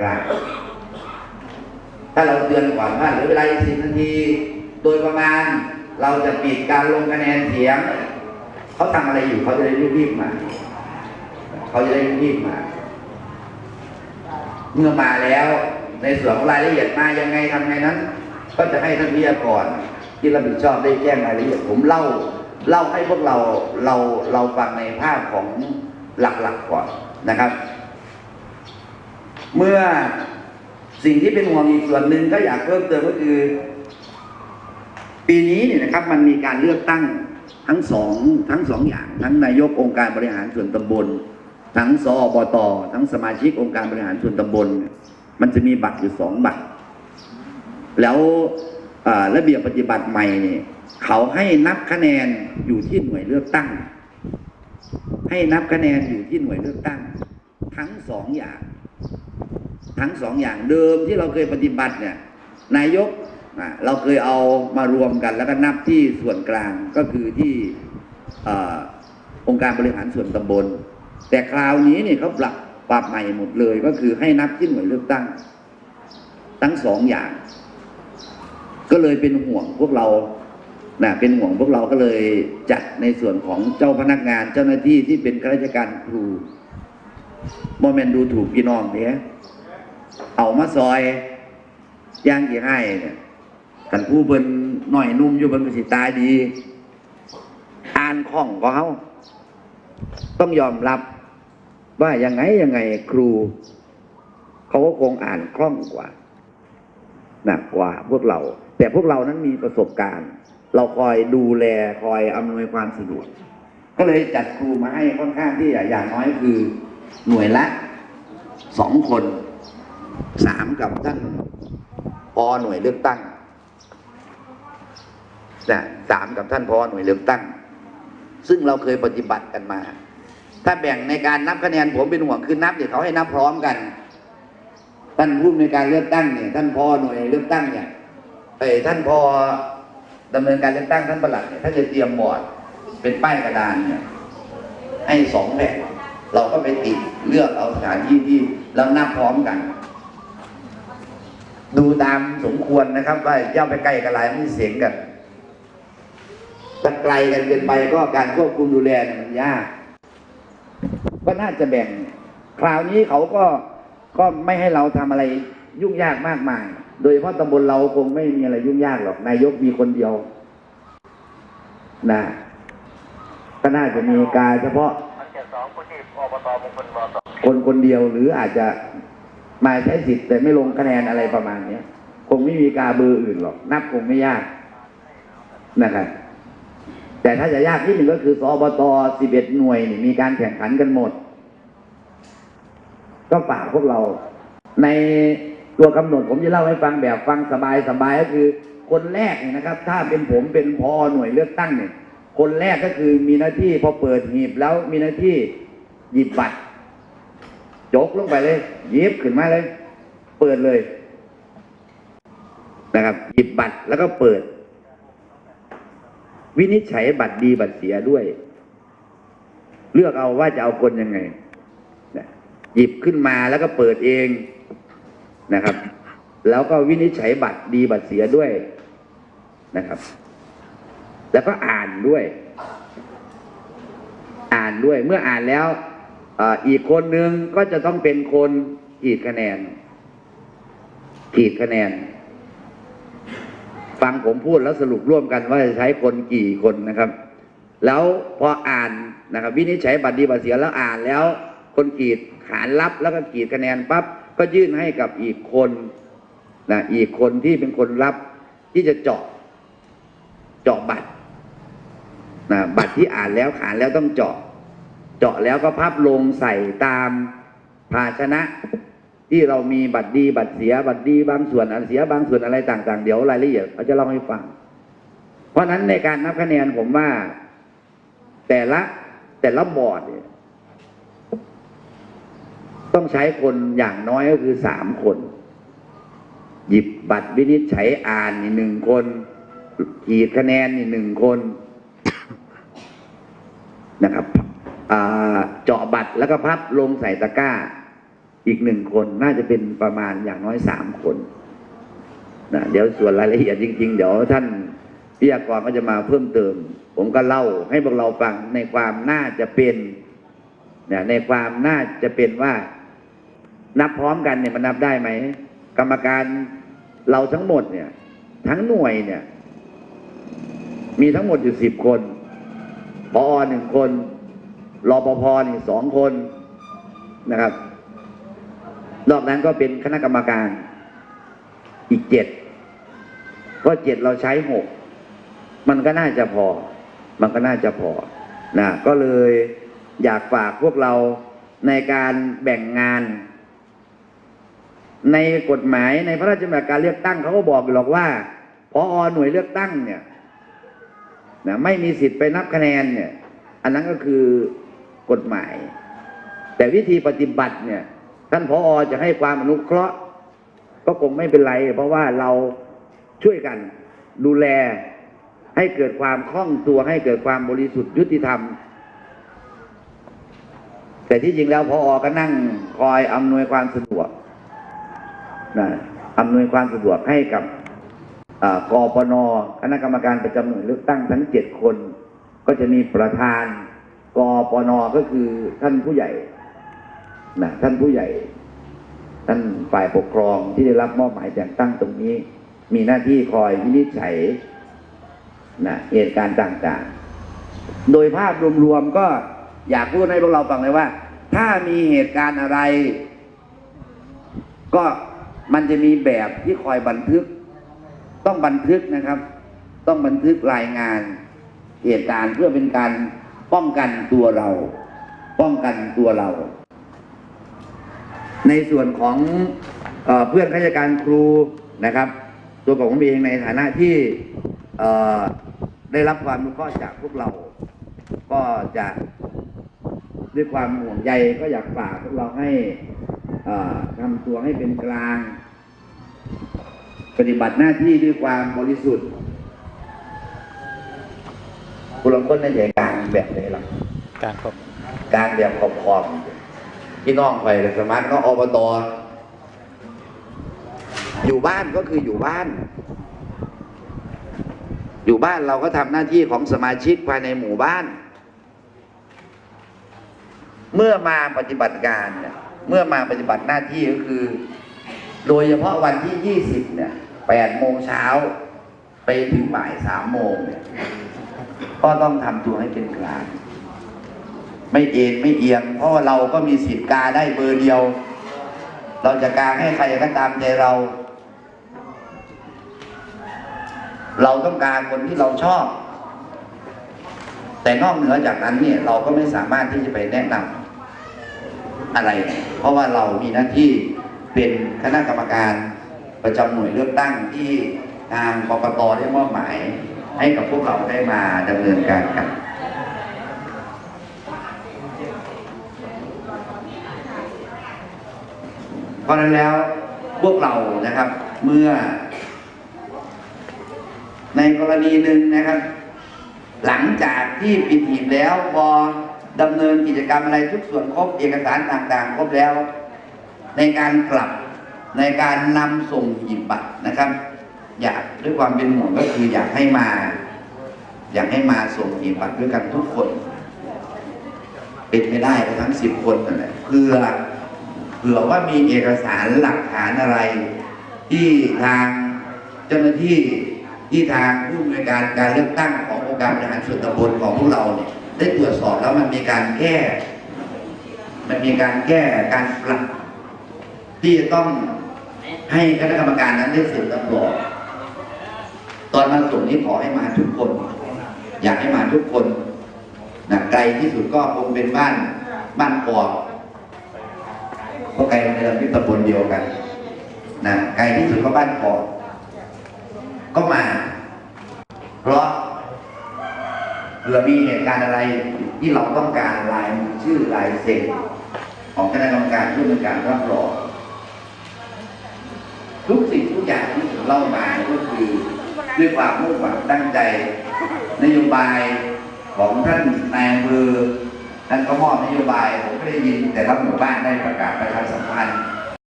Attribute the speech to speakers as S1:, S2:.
S1: กลาถ้าเราเตือนก่อนว่าเหลือเวลาอีกสิบนาที โดยประมาณเราจะปิดการลงคะแนนเสียง เขาทำอะไรอยู่เขาจะได้รีบๆมา เขาจะได้รีบมา เมื่อมาแล้วในส่วนของรายละเอียดมายังไงทำไงนั้น ก็จะให้ท่านวิทยากรที่รับผิดชอบได้แจ้งรายละเอียดผมเล่าเล่าให้พวกเราเราเราฟังในภาพของหลักๆก่อนนะครับ เมื่อสิ่งที่เป็นห่วงอีกส่วนหนึ่งก็อยากเพิ่มเติมก็คือ ปีนี้เนี่ยนะครับ มันมีการเลือกตั้งทั้งสองทั้งสองอย่าง ทั้งนายกองค์การบริหารส่วนตำบล ทั้งสอบตทั้งสมาชิกองค์การบริหารส่วนตำบล มันจะมีบัตรอยู่สองบัตร แล้วระเบียบปฏิบัติใหม่เนี่ยเขาให้นับคะแนนอยู่ที่หน่วยเลือกตั้ง ให้นับคะแนนอยู่ที่หน่วยเลือกตั้ง ทั้งสองอย่าง ทั้งสองอย่างเดิมที่เราเคยปฏิบัติเนี่ยนายกเราเคยเอามารวมกัน แล้วก็นับที่ส่วนกลางก็คือที่อองค์การบริหารส่วนตำบล แต่คราวนี้เนี่ยเขาปรับปรับใหม่หมดเลยก็คือให้นับที่หน่วยเลือกตั้ง ทั้งสองอย่าง ก็เลยเป็นห่วงพวกเรานะเป็นห่วงพวกเราก็เลยจัดในส่วนของเจ้าพนักงานเจ้าหน้าที่ที่เป็นข้าราชการครูโมเมนดูถูกพี่น้องเนี่ย เอามาซอยย่างกี่ให้เนี่ยกันผู้เบิ่นหน่อยนุ่มอยู่เบนกสิตายดี อ่านข้องก็เขาต้องยอมรับ ว่ายังไงยังไงครู เขาก็คงอ่านคล่องกว่าหนักกว่าพวกเรา แต่พวกเรานั้นมีประสบการณ์ เราคอยดูแลคอยอำนวยความสะดวก ก็เลยจัดครูมาให้ค่อนข้างที่อย่างน้อยคือ หน่วยละสองคน สามกับท่านพอหน่วยเลือกตั้งนะสามกับท่านพอหน่วยเลือกตั้ง ซึ่งเราเคยปฏิบัติกันมา ถ้าแบ่งในการนับคะแนนผมเป็นห่วงคือนับเนี่ยเขาให้นับพร้อมกัน ท่านผู้ในการเลือกตั้งเนี่ยท่านพอหน่วยเลือกตั้งเนี่ยเอ้ท่านพอดำเนินการเลือกตั้งท่านประหลัดเนี่ยท่านจะเตรียมบอร์ดเป็นป้ายกระดานเนี่ยให้สองแผ่นเราก็ไปติดเลือกเอาสถานที่ที่แล้วนับพร้อมกัน ดูตามสมควรนะครับ ว่าเจ้าไปใกล้กันหลายมันเสียงกันถ้าไกลกันเกินไปก็การควบคุมดูแลเนี่ยมันยาก ก็น่าจะแบ่ง คราวนี้เขาก็ก็ไม่ให้เราทำอะไรยุ่งยากมากมาย โดยเฉพาะตำบลเราคงไม่มีอะไรยุ่งยากหรอก นายกมีคนเดียวนะก็น่าจะมีการเฉพาะ
S2: มันจะสองผู้ที่อบตมงคลบส
S1: คนคนเดียวหรืออาจจะ มาใช้สิทธิ์แต่ไม่ลงคะแนนอะไรประมาณเนี้ยคงไม่มีกาเบอร์อื่นหรอก นับคงไม่ยากนะครับแต่ถ้าจะยากที่หนึ่งก็คือสอบต11หน่วยนี่มีการแข่งขันกันหมด ก็ฝากพวกเรา ในตัวกำหนดผมจะเล่าให้ฟังแบบฟังสบายสบายก็คือ คนแรกเนี่ยนะครับ ถ้าเป็นผมเป็นพอหน่วยเลือกตั้งเนี่ย คนแรกก็คือมีหน้าที่พอเปิดหีบแล้วมีหน้าที่หยิบบัตร จกลงไปเลยหยิบขึ้นมาเลย เปิดเลย นะครับ หยิบบัตรแล้วก็เปิด วินิจฉัยบัตรดีบัตรเสียด้วย เลือกเอาว่าจะเอาคนยังไงหยิบขึ้นมาแล้วก็เปิดเองนะครับ แล้วก็วินิจฉัยบัตรดีบัตรเสียด้วยนะครับ แล้วก็อ่านด้วย อ่านด้วยเมื่ออ่านแล้ว อีกคนหนึ่งก็จะต้องเป็นคนขีดคะแนน ขีดคะแนน ฟังผมพูดแล้วสรุปร่วมกันว่าจะใช้คนกี่คนนะครับ แล้วพออ่านนะครับ วินิจฉัยบัตรดีบัตรเสียแล้วอ่านแล้ว คนขีดขานรับแล้วก็ขีดคะแนนปั๊บก็ยื่นให้กับอีกคนนะอีกคนที่เป็นคนรับที่จะเจาะ เจาะบัตรนะบัตรที่อ่านแล้วขานแล้วต้องเจาะ เจาะแล้วก็พับลงใส่ตามภาชนะ ที่เรามีบัตรดีบัตรเสียบัตรดีบางส่วนอันเสียบางส่วนอะไรต่าง ๆ เดี๋ยวรายละเอียดเขาจะเล่าให้ฟัง เพราะฉะนั้นในการนับคะแนนผมว่า แต่ละแต่ละบอร์ดเนี่ยต้องใช้คนอย่างน้อยก็คือสามคน หยิบบัตรวินิจฉัยอ่านนี่หนึ่งคนขีดคะแนนนี่หนึ่งคนนะครับ เจาะบัตรแล้วก็พับลงใส่ตะกร้า อีกหนึ่งคนน่าจะเป็นประมาณอย่างน้อยสามคนนะเดี๋ยวส่วนรายละเอียดจริง ๆ เดี๋ยวท่านวิทยากรก็จะมาเพิ่มเติม ผมก็เล่าให้พวกเราฟังในความน่าจะเป็นเนะในความน่าจะเป็นว่า นับพร้อมกันเนี่ยมันนับได้ไหมกรรมการเราทั้งหมดเนี่ย ทั้งหน่วยเนี่ย มีทั้งหมดอยู่สิบคนพอหนึ่งคน รอปภนึ่สองคนนะครับ นอกนั้นก็เป็นคณะกรรมการอีกเจ็ดเพราะเจ็ดเราใช้หกมันก็น่าจะพอ มันก็น่าจะพอนะก็เลยอยากฝากพวกเราในการแบ่งงาน ในกฎหมายในพระราชบัญญัติการเลือกตั้งเขาก็บอกหรอกว่าพอหน่วยเลือกตั้งเนี่ยนะไม่มีสิทธิ์ไปนับคะแนนเนี่ย อันนั้นก็คือ กฎหมาย แต่วิธีปฏิบัติเนี่ย ท่านพอจะให้ความอนุเคราะห์ ก็คงไม่เป็นไร เพราะว่าเราช่วยกันดูแลให้เกิดความคล่องตัวให้เกิดความบริสุทธิ์ยุติธรรม แต่ที่จริงแล้วพออก็นั่งคอยอำนวยความสะดวกนะอำนวยความสะดวกให้กับอ่ากปนคณะกรรมการประจำหน่วยเลือกตั้งทั้งเจ็ดคน ก็จะมีประธาน กปนก็คือท่านผู้ใหญ่นะท่านผู้ใหญ่ ท่านฝ่ายปกครองที่ได้รับมอบหมายแต่งตั้งตรงนี้ มีหน้าที่คอยวินิจฉัยนะเหตุการณ์ต่างๆ โดยภาพรวมๆก็อยากพูดให้พวกเราฟังเลยว่า ถ้ามีเหตุการณ์อะไร ก็มันจะมีแบบที่คอยบันทึก ต้องบันทึกนะครับ ต้องบันทึกรายงานเหตุการณ์เพื่อเป็นการ ป้องกันตัวเรา ป้องกันตัวเรา ในส่วนของเออเพื่อนข้าราชการครูนะครับ ตัวของผมเองในฐานะที่ได้รับความอนุเคราะห์จากพวกเรา ก็จะด้วยความห่วงใยก็อยากฝากพวกเราให้ทำตัวให้เป็นกลาง ปฏิบัติหน้าที่ด้วยความบริสุทธิ์ คุณลองค้นในใจกลางแบบไหนหรอ
S3: การครับ
S1: กลางแบบขอบขอบพี่น้องไปสมัครก็อบตอยู่บ้านก็คืออยู่บ้าน อยู่บ้านเราก็ทำหน้าที่ของสมาชิกภายในหมู่บ้าน เมื่อมาปฏิบัติการเนี่ยเมื่อมาปฏิบัติหน้าที่ก็คือ โดยเฉพาะวันที่ยี่สิบเนี่ยแปดโมงเช้าไปถึงบ่ายสามโมงเนี่ย ก็ต้องทำตัวให้เป็นกลาง ไม่เอ็นไม่เอียง เพราะว่าเราก็มีสิทธิ์กาได้เบอร์เดียว เราจะกาให้ใครก็ตามใจเรา เราต้องการคนที่เราชอบ แต่นอกเหนือจากนั้นเนี่ยเราก็ไม่สามารถที่จะไปแนะนำอะไร เพราะว่าเรามีหน้าที่เป็นคณะกรรมการประจำหน่วยเลือกตั้งที่ทางกกตได้มอบหมาย ให้กับพวกเราได้มาดำเนินการกันเพราะนั้นแล้วพวกเรานะครับเมื่อ ในกรณีหนึ่งนะครับ หลังจากที่ปิดหีบแล้วพอดำเนินกิจกรรมอะไรทุกส่วนครบเอกสารต่างๆ ครบแล้ว ในการกลับในการนำส่งหีบบัตรนะครับ อยากด้วยความเป็นห่วงก็คืออยากให้มา อยากให้มาส่งหีบบัตรด้วยกันทุกคน เป็นไม่ได้ทั้งสิบคนนั่นแหละเพื่อเผื่อว่ามีเอกสารหลักฐานอะไร ที่ทางเจ้าหน้าที่ที่ทางผู้อำนวยการการเลือกตั้งขององค์การบริหารส่วนตำบลของพวกเราเนี่ยได้ตรวจสอบแล้วมันมีการแก้ มันมีการแก้การปรับที่จะต้องให้คณะกรรมการนั้นได้เซ็นรับรอง ตอนมาส่งนี้ขอให้มาทุกคน อยากให้มาทุกคนนะไกลที่สุดก็คงเป็นบ้านบ้านกอกเพราะไกลโรงเรียนที่ตำบลเดียวกันนะไกลที่สุดก็บ้านกอกก็มา เพราะเผื่อมีเหตุการณ์อะไรที่เราต้องการลายชื่อลายเซ็นของคณะกรรมการผู้ดำเนินการรับรองทุกสิ่งทุกอย่างที่ผมเล่ามาก็คือ ด้วยความมุ่งหวังตั้งใจ นโยบายของท่านนายอำเภอท่านก็มอบนโยบาย ผมได้ยินแต่ละหมู่บ้านได้ประกาศประชาสัมพันธ์